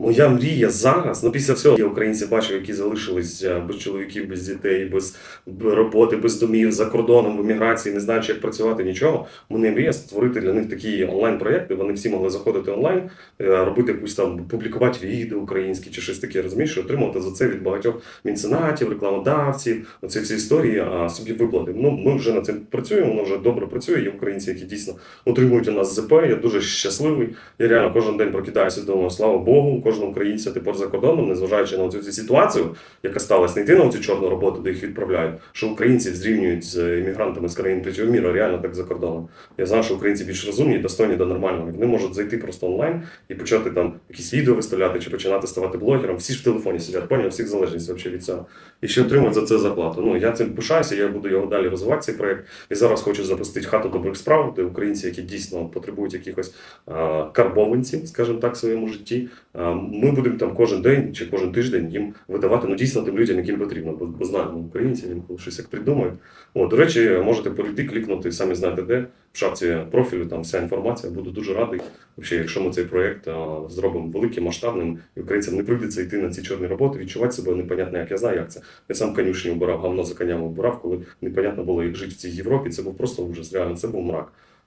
Моя мрія зараз, ну після всього я українців бачив, які залишились е, без чоловіків, без дітей, без роботи, без домів за кордоном в еміграції, не знаючи, як працювати нічого. Мене мрія створити для них такі онлайн-проєкти. Вони всі могли заходити онлайн, е, робити якусь там публікувати відео українські чи щось таке, розумієш, і отримувати за це від багатьох меценатів, рекламодавців, оці всі історії, а собі виплати. Ну ми вже над цим працюємо, воно вже добре працює. Є українці, які дійсно отримують у нас ЗП. Я дуже щасливий. Я реально кожен день прокидаюся, думаю, слава Богу, кожного українця тепер за кордоном, незважаючи на цю ситуацію, яка сталася, не йти на цю чорну роботу, де їх відправляють, що українців зрівнюють з іммігрантами з країн третього міру, реально так за кордоном. Я знаю, що українці більш розумні, достойні до нормального. Вони можуть зайти просто онлайн і почати там якісь відео виставляти чи починати ставати блогером. Всі ж в телефоні сидять, поняв, всіх залежність взагалі від цього. І ще отримують за це зарплату. Ну я цим пишаюся, я буду його далі розвивати цей проект. І зараз хочу запустити хату добрих справ, де українці, які дійсно потребують якихось карбованців, скажімо так, в своєму житті. Ми будемо там кожен день чи кожен тиждень їм видавати ну дійсно тим людям, яким потрібно, бо, бо знаємо українці, інколи щось як придумають. О, до речі, можете перейти, клікнути, самі знаєте де. В шапці профілю там вся інформація. Буду дуже радий. Вообще, якщо ми цей проект а, зробимо великим, масштабним, і українцям не прийдеться йти на ці чорні роботи, відчувати себе непонятно, як я знаю, як це. Я сам конюшні обирав, говно за конями обирав, коли непонятно було, як жити в цій Європі. Це був просто ужас. Реально, це був мрак.